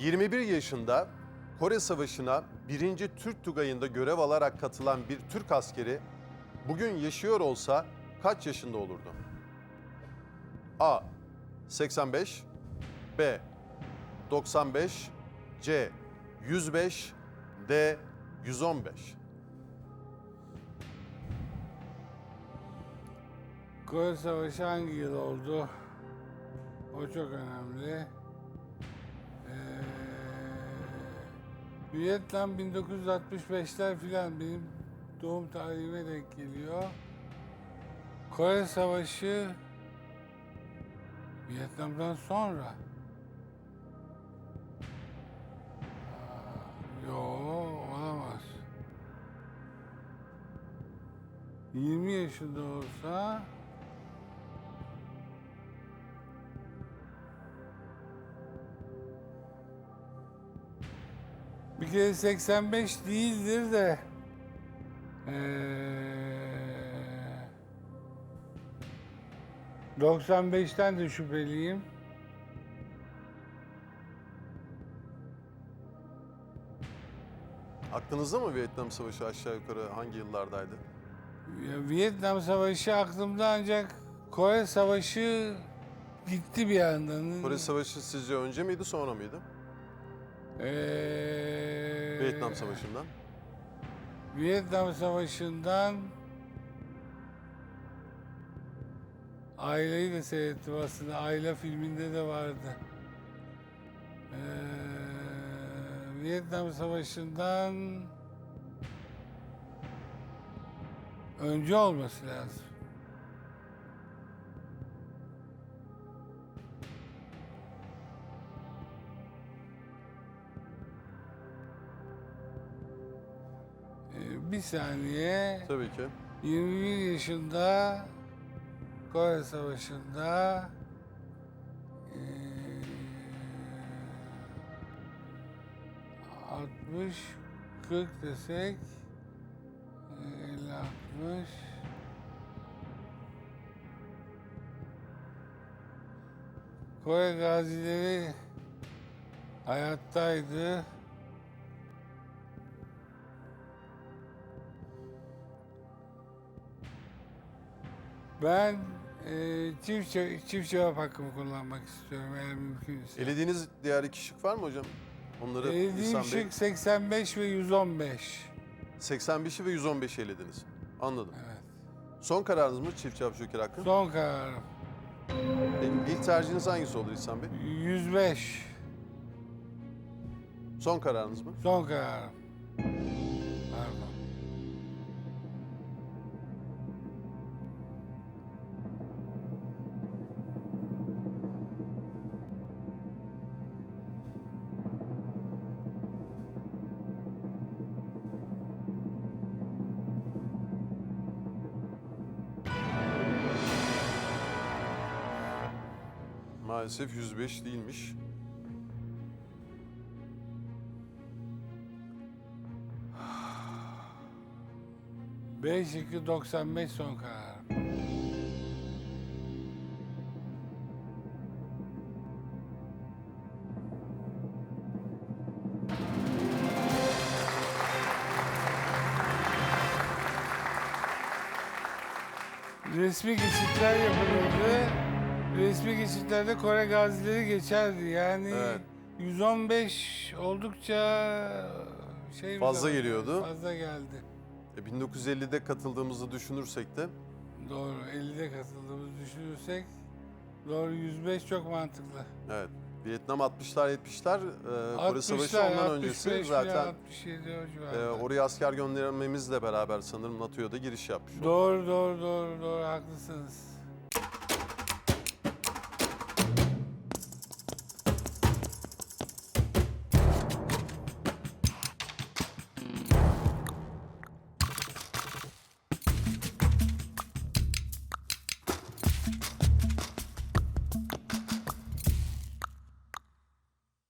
21 yaşında Kore Savaşı'na 1. Türk Tugayı'nda görev alarak katılan bir Türk askeri bugün yaşıyor olsa kaç yaşında olurdu? A. 85 B. 95 C. 105 D. 115 Kore Savaşı hangi yıl oldu? O çok önemli. Ee, Vietnam 1965'ler filan benim doğum tarihime denk geliyor. Kore Savaşı Vietnam'dan sonra. Aa, Yo olamaz. 20 yaşında olsa bir kere 85 değildir de eee 95'ten de şüpheliyim. Aklınızda mı Vietnam Savaşı aşağı yukarı hangi yıllardaydı? Ya Vietnam Savaşı aklımda ancak Kore Savaşı gitti bir yandan. Kore Savaşı sizce önce miydi sonra mıydı? Eee, Vietnam Savaşı'ndan. Vietnam Savaşı'ndan Aileyi de seyrettim aslında. Aile filminde de vardı. Eee, Vietnam Savaşı'ndan önce olması lazım. Bir saniye. Tabii ki. 21 yaşında Kore Savaşı'nda eee, 60 40 desek eee, 50 60 Kore gazileri hayattaydı. Ben eee çift, ce- çift cevap hakkımı kullanmak istiyorum eğer mümkünse. Elediğiniz diğer iki şık var mı hocam? Onları Elediğim İhsan Bey. şık 85 ve 115. 85'i ve 115'i elediniz. Anladım. Evet. Son kararınız mı çift cevap joker hakkı? Son kararım. Benim ilk tercihiniz hangisi olur İhsan Bey? 105. Son kararınız mı? Son kararım. Pardon. Maalesef 105 değilmiş. Beş iki 95 son kararım. Resmi geçitler yapılırdı. Resmi geçitlerde Kore gazileri geçerdi. Yani Evet. 115 oldukça şey bir Fazla rakam. geliyordu. Fazla geldi. E, 1950'de katıldığımızı düşünürsek de Doğru. 50'de katıldığımızı düşünürsek doğru 105 çok mantıklı. evet. Vietnam 60'lar 70'ler e, Kore 60'lar, Savaşı ondan 65 öncesi zaten 67 o e, civarında. oraya asker göndermemizle beraber sanırım NATO'ya da giriş yapmış. Doğru doğru doğru doğru haklısınız.